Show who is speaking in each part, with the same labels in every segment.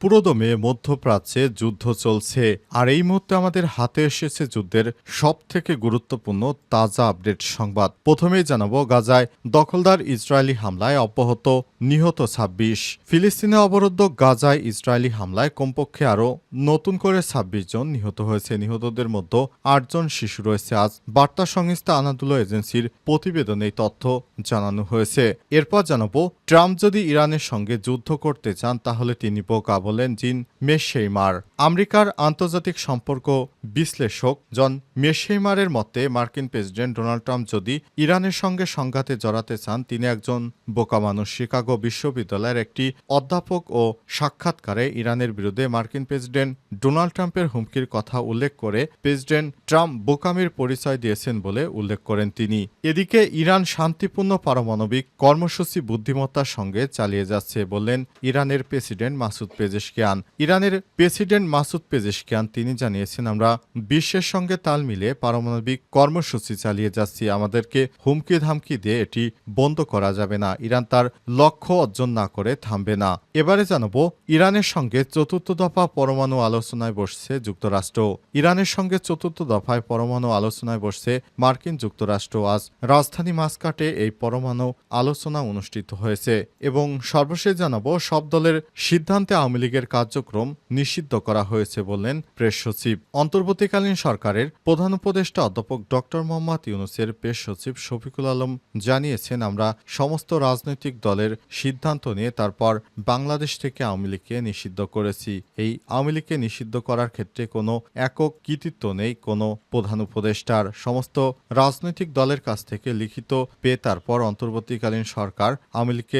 Speaker 1: পুরোদমে মধ্যপ্রাচ্যে যুদ্ধ চলছে। আর এই মুহূর্তে আমাদের হাতে এসেছে যুদ্ধের সব থেকে গুরুত্বপূর্ণ তাজা আপডেট সংবাদ। প্রথমেই জানাব, গাজায় দখলদার ইসরায়েলি হামলায় অব্যাহত নিহত ছাব্বিশ। ফিলিস্তিনে অবরুদ্ধ গাজায় ইসরায়েলি হামলায় কমপক্ষে আরও নতুন করে ছাব্বিশ জন নিহত হয়েছে। নিহতদের মধ্যে আটজন শিশু রয়েছে। আজ বার্তা সংস্থা আনাদুলো এজেন্সির প্রতিবেদনে তথ্য জানানো হয়েছে। এরপর জানাব ট্রাম্প যদি ইরানের সঙ্গে যুদ্ধ করতে চান, তাহলে তিনি বোকা বলেন জিন মেশেইমার আমেরিকার আন্তর্জাতিক সম্পর্ক বিশ্লেষক জন মেশেইমারের মতে, মার্কিন প্রেসিডেন্ট ডোনাল্ড ট্রাম্প যদি ইরানের সঙ্গে সংঘাতে জড়াতে চান, তিনি একজন বোকা মানুষ। শিকাগো বিশ্ববিদ্যালয়ের একটি অধ্যাপক ও সাক্ষাৎকারে ইরানের বিরুদ্ধে মার্কিন প্রেসিডেন্ট ডোনাল্ড ট্রাম্পের হুমকির কথা উল্লেখ করে প্রেসিডেন্ট ট্রাম্প বোকামির পরিচয় দিয়েছেন বলে উল্লেখ করেন তিনি। এদিকে, ইরান শান্তিপূর্ণ পারমাণবিক কর্মসূচি বুদ্ধিমত্তার সঙ্গে চালিয়ে যাচ্ছে বললেন ইরানের প্রেসিডেন্ট মাসুদ পেজেশকিয়ান। ইরানের প্রেসিডেন্ট মাসুদ পেজেশকিয়ান, তিনি জানিয়েছেন, আমরা বিশ্বের সঙ্গে তাল মিলিয়ে পারমাণবিক কর্মসূচি চালিয়ে যাচ্ছি। আমাদেরকে হুমকি ধামকি দিয়ে এটি বন্ধ করা যাবে না। ইরান তার লক্ষ্য অর্জন না করে থামবে না। এবারে জানাব, ইরানের সঙ্গে চতুর্থ দফা পরমাণু আলোচনায় বসছে যুক্তরাষ্ট্র। ইরানের সঙ্গে চতুর্থ দফায় পরমাণু আলোচনায় বসছে মার্কিন যুক্তরাষ্ট্র। আজ রাজধানী মাস্কাটে এই পরমাণু আলোচনা অনুষ্ঠিত হয়েছে। এবং সর্বশেষ জানাব, সব দলের সিদ্ধান্তে আওয়ামী লীগের কার্যক্রম নিষিদ্ধ করা হয়েছে বললেন প্রেস সচিব। অন্তর্বর্তীকালীন সরকারের প্রধান উপদেষ্টা অধ্যাপক ডক্টর মোহাম্মদ ইউনুসের প্রেস সচিব শফিকুল আলম জানিয়েছেন, আমরা সমস্ত রাজনৈতিক দলের সিদ্ধান্ত নিয়ে তারপর বাংলাদেশ থেকে আওয়ামী লীগকে নিষিদ্ধ করেছি। এই আওয়ামী লীগকে নিষিদ্ধ করার ক্ষেত্রে কোনো একক কৃতিত্ব নেই কোনো প্রধান উপদেষ্টার। সমস্ত রাজনৈতিক দলের কাছ থেকে লিখিত পেয়ে তারপর অন্তর্বর্তীকালীন সরকার আওয়ামী লীগকে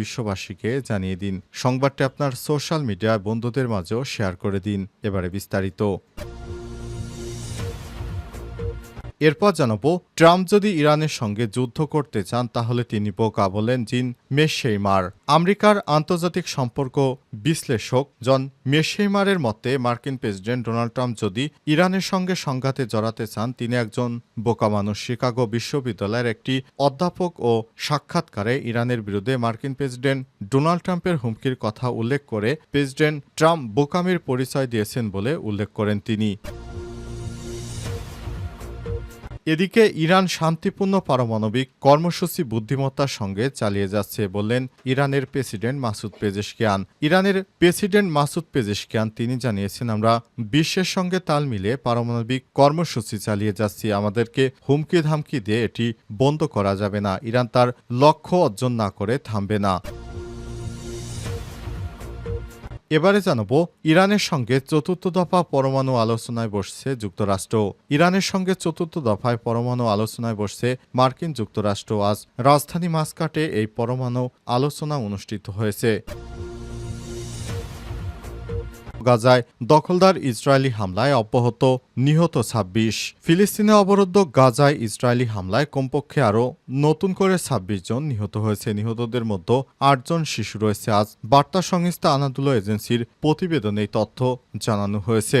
Speaker 1: বিশ্ববাসীকে জানিয়ে দিন। সংবাদটি আপনার সোশ্যাল মিডিয়ায় বন্ধুদের মাঝেও শেয়ার করে দিন। এবারে বিস্তারিত। এরপর জানাব, ট্রাম্প যদি ইরানের সঙ্গে যুদ্ধ করতে চান, তাহলে তিনি বোকা বলেন জিন মেশেইমার আমেরিকার আন্তর্জাতিক সম্পর্ক বিশ্লেষক জন মেশেইমারের মতে, মার্কিন প্রেসিডেন্ট ডোনাল্ড ট্রাম্প যদি ইরানের সঙ্গে সংঘাতে জড়াতে চান, তিনি একজন বোকা মানুষ। শিকাগো বিশ্ববিদ্যালয়ের একটি অধ্যাপক ও সাক্ষাৎকারে ইরানের বিরুদ্ধে মার্কিন প্রেসিডেন্ট ডোনাল্ড ট্রাম্পের হুমকির কথা উল্লেখ করে প্রেসিডেন্ট ট্রাম্প বোকামির পরিচয় দিয়েছেন বলে উল্লেখ করেন তিনি। এদিকে ইরান শান্তিপূর্ণ পারমাণবিক কর্মসূচি বুদ্ধিমত্তার সঙ্গে চালিয়ে যাচ্ছে বললেন ইরানের প্রেসিডেন্ট মাসুদ পেজেশকিয়ান। ইরানের প্রেসিডেন্ট মাসুদ পেজেশকিয়ান, তিনি জানিয়েছেন, আমরা বিশ্বের সঙ্গে তাল মিলিয়ে পারমাণবিক কর্মসূচি চালিয়ে যাচ্ছি। আমাদেরকে হুমকি ধামকি দিয়ে এটি বন্ধ করা যাবে না। ইরান তার লক্ষ্য অর্জন না করে থামবে না। এবারে জানাব, ইরানের সঙ্গে চতুর্থ দফা পরমাণু আলোচনায় বসছে যুক্তরাষ্ট্র। ইরানের সঙ্গে চতুর্থ দফায় পরমাণু আলোচনায় বসছে মার্কিন যুক্তরাষ্ট্র। আজ রাজধানী মাস্কাটে এই পরমাণু আলোচনা অনুষ্ঠিত হয়েছে। গাজায় দখলদার ইসরায়েলি হামলায় অব্যাহত নিহত ছাব্বিশ। ফিলিস্তিনে অবরুদ্ধ গাজায় ইসরায়েলি হামলায় কমপক্ষে আরও নতুন করে ছাব্বিশ জন নিহত হয়েছে। নিহতদের মধ্যে আটজন শিশু রয়েছে। আজ বার্তা সংস্থা আনাদুলো এজেন্সির প্রতিবেদনে তথ্য জানানো হয়েছে।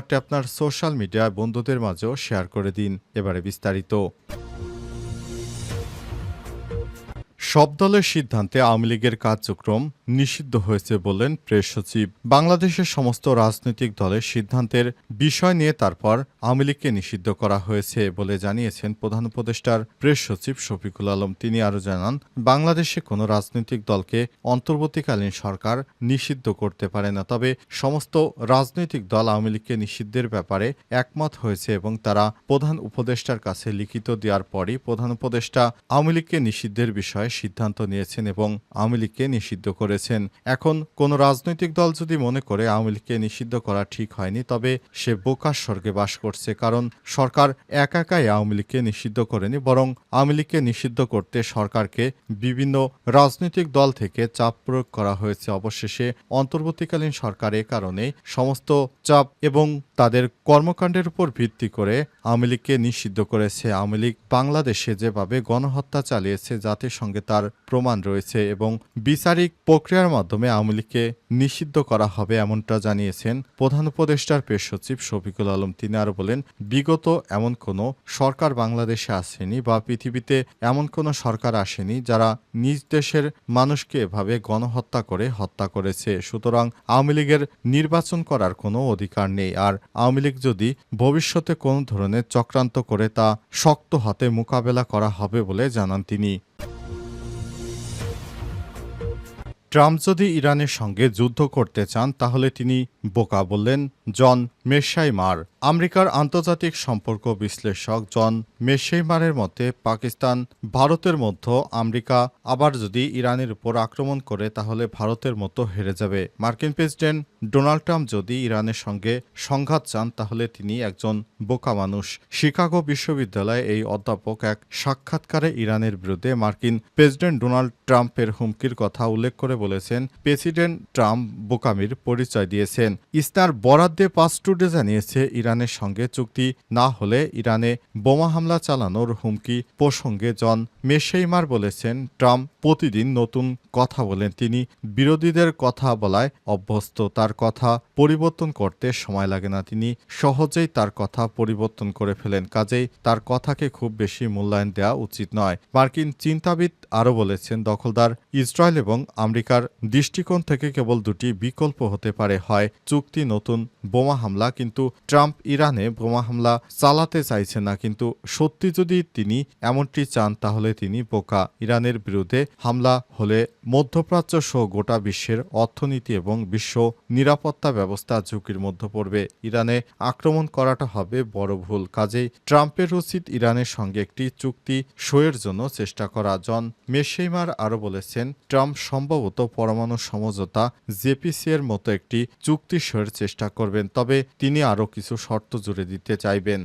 Speaker 1: সংবাদটি আপনার সোশ্যাল মিডিয়ায় বন্ধুদের মাঝেও শেয়ার করে দিন। এবারে বিস্তারিত। সব দলের সিদ্ধান্তে আওয়ামী লীগের কার্যক্রম নিষিদ্ধ হয়েছে বললেন প্রেস সচিব। বাংলাদেশের সমস্ত রাজনৈতিক দলের সিদ্ধান্তের বিষয় নিয়ে তারপর আওয়ামী লীগকে নিষিদ্ধ করা হয়েছে বলে জানিয়েছেন প্রধান উপদেষ্টার প্রেস সচিব শফিকুল আলম। তিনি আরও জানান, বাংলাদেশে কোনো রাজনৈতিক দলকে অন্তর্বর্তীকালীন সরকার নিষিদ্ধ করতে পারে না, তবে সমস্ত রাজনৈতিক দল আওয়ামী লীগকে নিষিদ্ধের ব্যাপারে একমত হয়েছে এবং তারা প্রধান উপদেষ্টার কাছে লিখিত দেওয়ার পরই প্রধান উপদেষ্টা আওয়ামী লীগকে নিষিদ্ধের বিষয়ে সিদ্ধান্ত নিয়েছেন এবং আওয়ামী লীগকে নিষিদ্ধ করেছেন। এখন কোনো রাজনৈতিক দল যদি মনে করে আওয়ামী লীগকে নিষিদ্ধ করা ঠিক হয়নি, তবে সে বোকার স্বর্গে বাস করছে, কারণ সরকার একা একাই আওয়ামী লীগকে নিষিদ্ধ করেনি, বরং আওয়ামী লীগকে নিষিদ্ধ করতে সরকারকে বিভিন্ন রাজনৈতিক দল থেকে চাপ প্রয়োগ করা হয়েছে। অবশেষে অন্তর্বর্তীকালীন সরকার এ কারণে সমস্ত চাপ এবং তাদের কর্মকাণ্ডের উপর ভিত্তি করে আওয়ামী লীগকে নিষিদ্ধ করেছে। আওয়ামী লীগ বাংলাদেশে যেভাবে গণহত্যা চালিয়েছে, জাতিসংঘে তার প্রমাণ রয়েছে এবং বিচারিক প্রক্রিয়ার মাধ্যমে আওয়ামী লীগকে নিষিদ্ধ করা হবে এমনটা জানিয়েছেন প্রধান উপদেষ্টার পেশ সচিব শফিকুল আলম। তিনি আরও বলেন, বিগত এমন কোনো সরকার বাংলাদেশে আসেনি বা পৃথিবীতে এমন কোনো সরকার আসেনি যারা নিজ দেশের মানুষকে এভাবে গণহত্যা করে হত্যা করেছে। সুতরাং আওয়ামী লীগের নির্বাচন করার কোনো অধিকার নেই। আর আওয়ামী লীগ যদি ভবিষ্যতে কোনো ধরনের চক্রান্ত করে তা শক্ত হাতে মোকাবেলা করা হবে বলে জানান তিনি। ট্রাম্প যদি ইরানের সঙ্গে যুদ্ধ করতে চান তাহলে তিনি বোকা বললেন জন মেশাইমার আমেরিকার আন্তর্জাতিক সম্পর্ক বিশ্লেষক জন মেশাইমারের মতে, পাকিস্তান ভারতের মধ্যে আমেরিকা আবার যদি ইরানের উপর আক্রমণ করে, তাহলে ভারতের মতো হেরে যাবে। মার্কিন প্রেসিডেন্ট ডোনাল্ড ট্রাম্প যদি ইরানের সঙ্গে সংঘাত চান, তাহলে তিনি একজন বোকা মানুষ। শিকাগো বিশ্ববিদ্যালয়ে এই অধ্যাপক এক সাক্ষাৎকারে ইরানের বিরুদ্ধে মার্কিন প্রেসিডেন্ট ডোনাল্ড ট্রাম্পের হুমকির কথা উল্লেখ করে বলেছেন, প্রেসিডেন্ট ট্রাম্প বোকামির পরিচয় দিয়েছেন। ইস্তার বরাদ্দে পাঁচ টুডে জানিয়েছে ইরানের সঙ্গে চুক্তি না হলে ইরানে বোমা হামলা চালানোর হুমকি প্রসঙ্গে জন মেশেইমার বলেছেন, ট্রাম্প প্রতিদিন নতুন কথা বলেন। তিনি বিরোধীদের কথা বলায় অভ্যস্ত, তার কথা পরিবর্তন করতে সময় লাগে না। তিনি সহজেই তার কথা পরিবর্তন করে ফেলেন, কাজেই তার কথাকে খুব বেশি মূল্যায়ন দেওয়া উচিত নয়। মার্কিন চিন্তাবিদ আরও বলেছেন, দখলদার ইসরায়েল এবং আমেরিকার দৃষ্টিকোণ থেকে কেবল দুটি বিকল্প হতে পারে। হয়, চুক্তি নতুন বোমা হামলা, কিন্তু ট্রাম্প ইরানে বোমা হামলা চালাতে চাইছেন না, কিন্তু সত্যি যদি তিনি এমনটি চান, তাহলে তিনি বোকা। ইরানের বিরুদ্ধে হামলা হলে মধ্যপ্রাচ্য সহ গোটা বিশ্বের অর্থনীতি এবং বিশ্ব নিরাপত্তা ব্যবস্থা ঝুঁকির মধ্যে পড়বে। ইরানে আক্রমণ করাটা হবে বড় ভুল। কাজেই ট্রাম্পের উচিত ইরানের সঙ্গে একটি চুক্তি সইয়ের জন্য চেষ্টা করা। জন মেশেইমার আরও বলেছেন, ট্রাম্প সম্ভবত পরমাণু সমঝোতা জেপিসি এর মতো একটি চুক্তি সইয়ের চেষ্টা করবেন, তবে তিনি আরও কিছু শর্ত জুড়ে দিতে চাইবেন।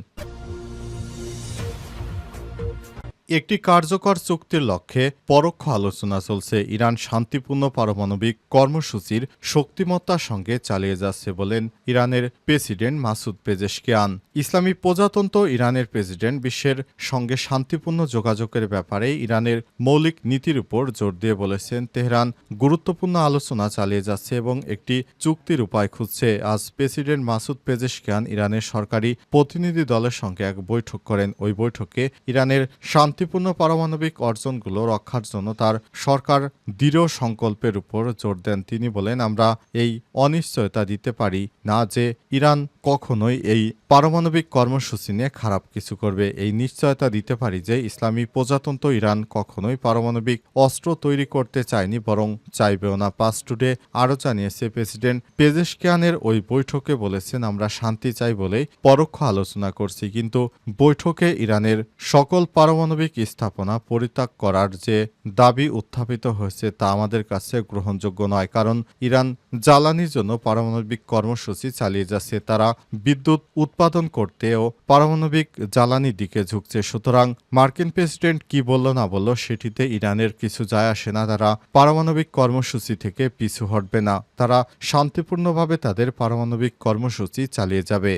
Speaker 1: একটি কার্যকর চুক্তির লক্ষ্যে পরোক্ষ আলোচনা চলছে ইরান শান্তিপূর্ণ পারমাণবিক কর্মসূচির শক্তিমত্তার সঙ্গে চালিয়ে যাচ্ছে বলেন ইরানের প্রেসিডেন্ট মাসুদ পেজেশকিয়ান। ইসলামী প্রজাতন্ত্র ইরানের প্রেসিডেন্ট বিশ্বের সঙ্গে শান্তিপূর্ণ যোগাযোগের ব্যাপারে ইরানের মৌলিক নীতির উপর জোর দিয়ে বলেছেন, তেহরান গুরুত্বপূর্ণ আলোচনা চালিয়ে যাচ্ছে এবং একটি চুক্তির উপায় খুঁজছে। আজ প্রেসিডেন্ট মাসুদ পেজেশকিয়ান ইরানের সরকারি প্রতিনিধি দলের সঙ্গে এক বৈঠক করেন। ওই বৈঠকে ইরানের শান্তিপূর্ণ পারমাণবিক অর্জনগুলো রক্ষার জন্য তার সরকার দৃঢ় সংকল্পের উপর জোর দেন তিনি বলেন, আমরা এই অনিশ্চয়তা দিতে পারি না যে ইরান কখনোই এই পারমাণবিক কর্মসূচি নিয়ে খারাপ কিছু করবে। এই নিশ্চয়তা দিতে পারি যে ইসলামী প্রজাতন্ত্র ইরান কখনোই পারমাণবিক অস্ত্র তৈরি করতে চায়নি, বরং চাইবেও না। পাস টুডে আরও জানিয়েছে, প্রেসিডেন্ট পেজেশকিয়ানের ওই বৈঠকে বলেছেন, আমরা শান্তি চাই বলেই পরোক্ষ আলোচনা করছি। কিন্তু বৈঠকে ইরানের সকল পারমাণবিক স্থাপনা পরিত্যাগ করার যে দাবি উত্থাপিত হয়েছে তা আমাদের কাছে গ্রহণযোগ্য নয়, কারণ ইরান জ্বালানির জন্য পারমাণবিক কর্মসূচি চালিয়ে যাচ্ছে। তারা বিদ্যুৎ উৎপাদন করতে ও পারমাণবিক জ্বালানির দিকে ঝুঁকছে। সুতরাং মার্কিন প্রেসিডেন্ট কি বলল না বলল সেটিতে ইরানের কিছু যায় আসে না। তারা পারমাণবিক কর্মসূচি থেকে পিছু হটবে না। তারা শান্তিপূর্ণভাবে তাদের পারমাণবিক কর্মসূচি চালিয়ে যাবে।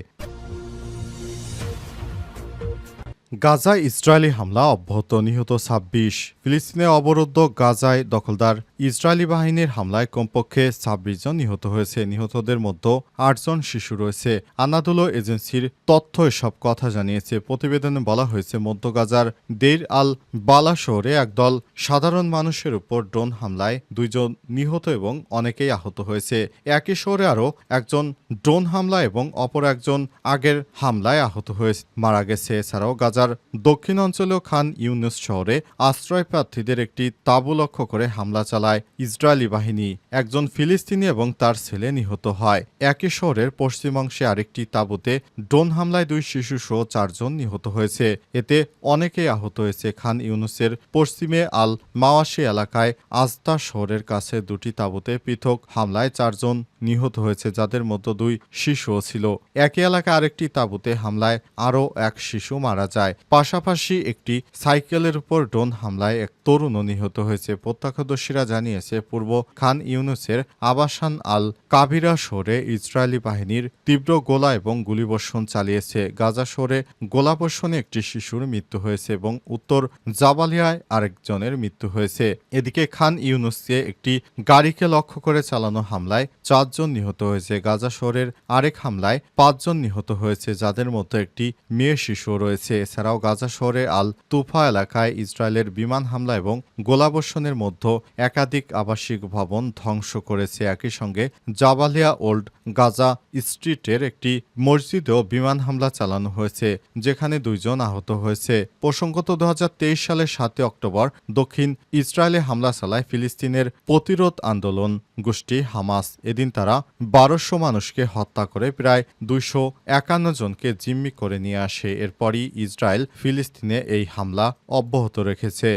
Speaker 1: গাজায় ইসরায়েলি হামলা অব্যাহত নিহত ছাব্বিশ। ফিলিস্তিনে অবরুদ্ধ গাজায় দখলদার ইসরায়েলি বাহিনীর হামলায় কমপক্ষে ছাব্বিশ জন নিহত হয়েছে। নিহতদের মধ্যে আটজন শিশু রয়েছে। আনাদুলো এজেন্সির তথ্য এসব কথা জানিয়েছে। প্রতিবেদনে বলা হয়েছে, মধ্য গাজার দের আল বালা শহরে একদল সাধারণ মানুষের উপর ড্রোন হামলায় দুইজন নিহত এবং অনেকেই আহত হয়েছে। একই শহরে আরও একজন ড্রোন হামলা এবং অপর একজন আগের হামলায় আহত হয়ে মারা গেছে। এছাড়াও গাজার দক্ষিণ অঞ্চলেও খান ইউনুস শহরে আশ্রয় প্রার্থীদের একটি তাঁবু লক্ষ্য করে হামলা চালায়। ইসরায়েলি বাহিনী একজন ফিলিস্তিনি এবং তার ছেলে নিহত হয়। একই শহরের পশ্চিমাংশে আরেকটি তাঁবুতে ড্রোন হামলায় দুই শিশু সহ চারজন নিহত হয়েছে। এতে অনেকেই আহত হয়েছে। খান ইউনুসের পশ্চিমে আল মাওয়াশি এলাকায় আস্তা শহরের কাছে দুটি তাঁবুতে পৃথক হামলায় চারজন নিহত হয়েছে, যাদের মধ্যে দুই শিশুও ছিল। একই এলাকায় আরেকটি তাঁবুতে হামলায় আরও এক শিশু মারা যায়। পাশাপাশি একটি সাইকেলের উপর ড্রোন হামলায় এক তরুণও নিহত হয়েছে। প্রত্যক্ষদর্শীরা জানিয়েছে পূর্ব খান ইউনুসের আবাসান আল কাবিরা শহরে ইসরায়েলি বাহিনীর তীব্র গোলা এবং গুলিবর্ষণ চালিয়েছে। গাজা শহরে গোলাবর্ষণে একটি শিশুর মৃত্যু হয়েছে এবং উত্তর জাবালিয়ায় আরেকজনের মৃত্যু হয়েছে। এদিকে খান ইউনুসকে একটি গাড়িকে লক্ষ্য করে চালানো হামলায় চারজন নিহত হয়েছে। গাজা শহরের আরেক হামলায় পাঁচজন নিহত হয়েছে, যাদের মধ্যে একটি মেয়ে শিশু রয়েছে। এছাড়াও গাজা শহরে আল তুফা এলাকায় ইসরায়েলের বিমান হামলা এবং গোলাবর্ষণের মধ্যে একাধিক আবাসিক ভবন ধ্বংস করেছে একই সঙ্গে জাবালিয়া ওল্ড গাজা স্ট্রিটের একটি মসজিদেও বিমান হামলা চালানো হয়েছে, যেখানে দুইজন আহত হয়েছে। প্রসঙ্গত দু হাজার তেইশ সালের সাতই অক্টোবর দক্ষিণ ইসরায়েলে হামলা চালায় ফিলিস্তিনের প্রতিরোধ আন্দোলন গোষ্ঠী হামাস। এদিন তারা বারোশো মানুষকে হত্যা করে প্রায় দুইশো একান্ন জনকে জিম্মি করে নিয়ে আসে। এরপরই ইসরায়েল ফিলিস্তিনে এই হামলা অব্যাহত রেখেছে।